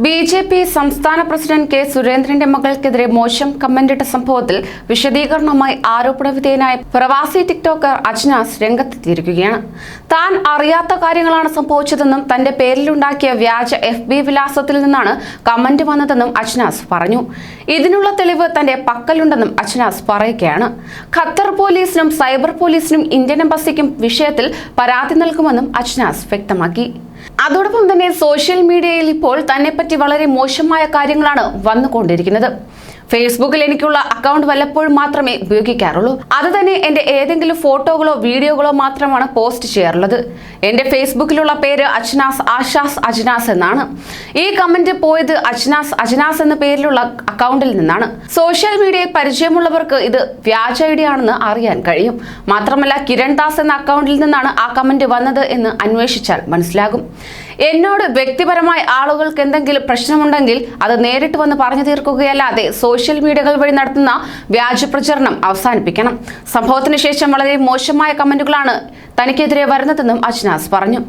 B J P സംസ്ഥാന president K സുരേന്ദ്രന്റെ മകൾക്കെതിരെ മോശം കമന്റിട്ട സംഭവത്തിൽ വിശദീകരണവുമായി ആരോപണവിധേയനായ പ്രവാസി ടിക്ടോക്കർ അജ്നാസ് രംഗത്തെത്തിയിരിക്കുകയാണ്. താൻ അറിയാത്ത കാര്യങ്ങളാണ് സംഭവിച്ചതെന്നും തന്റെ പേരിലുണ്ടാക്കിയ വ്യാജ എഫ് ബി വിലാസത്തിൽ നിന്നാണ് കമന്റ് വന്നതെന്നും അജ്നാസ് പറഞ്ഞു. ഇതിനുള്ള തെളിവ് തന്റെ പക്കലുണ്ടെന്നും അജ്നാസ് പറയുകയാണ്. ഖത്തർ പോലീസിനും സൈബർ പോലീസിനും ഇന്ത്യൻ എംബസിക്കും വിഷയത്തിൽ പരാതി നൽകുമെന്നും അജ്നാസ് വ്യക്തമാക്കി. അതോടൊപ്പം തന്നെ സോഷ്യൽ മീഡിയയിൽ ഇപ്പോൾ തന്നെപ്പറ്റി വളരെ മോശമായ കാര്യങ്ങളാണ് വന്നുകൊണ്ടിരിക്കുന്നത്. ഫേസ്ബുക്കിൽ എനിക്കുള്ള അക്കൗണ്ട് വല്ലപ്പോഴും മാത്രമേ ഉപയോഗിക്കാറുള്ളൂ. അത് തന്നെ എന്റെ ഏതെങ്കിലും ഫോട്ടോകളോ വീഡിയോകളോ മാത്രമാണ് പോസ്റ്റ് ചെയ്യാറുള്ളത്. എന്റെ ഫേസ്ബുക്കിലുള്ള പേര് അജ്നാസ് ആഷാസ് അജ്നാസ് എന്നാണ്. ഈ കമന്റ് പോയത് അജ്നാസ് അജ്നാസ് എന്ന പേരിലുള്ള അക്കൗണ്ടിൽ നിന്നാണ്. സോഷ്യൽ മീഡിയയിൽ പരിചയമുള്ളവർക്ക് ഇത് വ്യാജ ഐഡി ആണെന്ന് അറിയാൻ കഴിയും. മാത്രമല്ല കിരൺ ദാസ് എന്ന അക്കൗണ്ടിൽ നിന്നാണ് ആ കമന്റ് വന്നത് എന്ന് അന്വേഷിച്ചാൽ മനസ്സിലാകും. എന്നോട് വ്യക്തിപരമായി ആളുകൾക്ക് എന്തെങ്കിലും പ്രശ്നമുണ്ടെങ്കിൽ അത് നേരിട്ട് വന്ന് പറഞ്ഞു തീർക്കുകയല്ലാതെ സോഷ്യൽ മീഡിയകൾ വഴി നടത്തുന്ന വ്യാജ പ്രചരണം അവസാനിപ്പിക്കണം. സംഭവത്തിന് ശേഷം വളരെ മോശമായ കമന്റുകളാണ് തനിക്കെതിരെ വരുന്നതെന്നും അജ്നാസ് പറഞ്ഞു.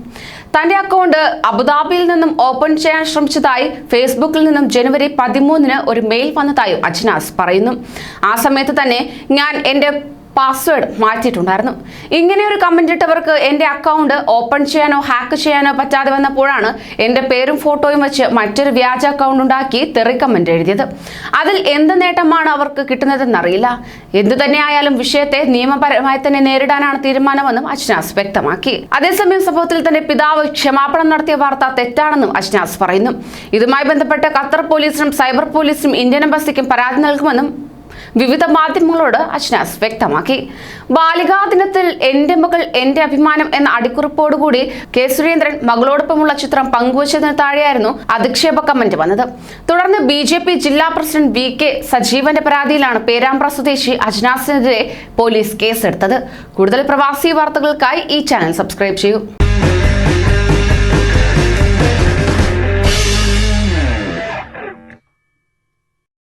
തന്റെ അക്കൗണ്ട് അബുദാബിയിൽ നിന്നും ഓപ്പൺ ചെയ്യാൻ ശ്രമിച്ചതായി ഫേസ്ബുക്കിൽ നിന്നും ജനുവരി പതിമൂന്നിന് ഒരു മെയിൽ വന്നതായും അജ്നാസ് പറയുന്നു. ആ സമയത്ത് തന്നെ ഞാൻ എന്റെ പാസ്വേഡ് മാറ്റിയിട്ടുണ്ടായിരുന്നു. ഇങ്ങനെ ഒരു കമന്റ് ഇട്ടവർക്ക് എന്റെ അക്കൗണ്ട് ഓപ്പൺ ചെയ്യാനോ ഹാക്ക് ചെയ്യാനോ പറ്റാതെ വന്നപ്പോഴാണ് എന്റെ പേരും ഫോട്ടോയും വെച്ച് മറ്റൊരു വ്യാജ അക്കൗണ്ട് ഉണ്ടാക്കി തെറി കമന്റ് എഴുതിയത്. അതിൽ എന്ത് നേട്ടമാണ് അവർക്ക് കിട്ടുന്നതെന്നറിയില്ല. എന്തു തന്നെയായാലും വിഷയത്തെ നിയമപരമായി തന്നെ നേരിടാനാണ് തീരുമാനമെന്നും അജ്നാസ് വ്യക്തമാക്കി. അതേസമയം സംഭവത്തിൽ തന്റെ പിതാവ് ക്ഷമാപണം നടത്തിയ വാർത്ത തെറ്റാണെന്നും അജ്നാസ് പറയുന്നു. ഇതുമായി ബന്ധപ്പെട്ട് ഖത്തർ പോലീസിനും സൈബർ പോലീസിനും ഇന്ത്യൻ എംബസിക്കും പരാതി നൽകുമെന്നും വിവിധ മാധ്യമങ്ങളോട് അജ്നാസ് വ്യക്തമാക്കി. ബാലികാ ദിനത്തിൽ എന്റെ മകൾ എന്റെ അഭിമാനം എന്ന അടിക്കുറിപ്പോടുകൂടി കെ സുരേന്ദ്രൻ മകളോടൊപ്പമുള്ള ചിത്രം പങ്കുവച്ചതിന് താഴെയായിരുന്നു അധിക്ഷേപ കമന്റ് വന്നത്. തുടർന്ന് ബി ജെ പി ജില്ലാ പ്രസിഡന്റ് വി കെ സജീവന്റെ പരാതിയിലാണ് പേരാമ്പ്ര സ്വദേശി അജ്നാസിനെതിരെ പോലീസ് കേസെടുത്തത്. കൂടുതൽ പ്രവാസി വാർത്തകൾക്കായി ഈ ചാനൽ സബ്സ്ക്രൈബ് ചെയ്യൂ.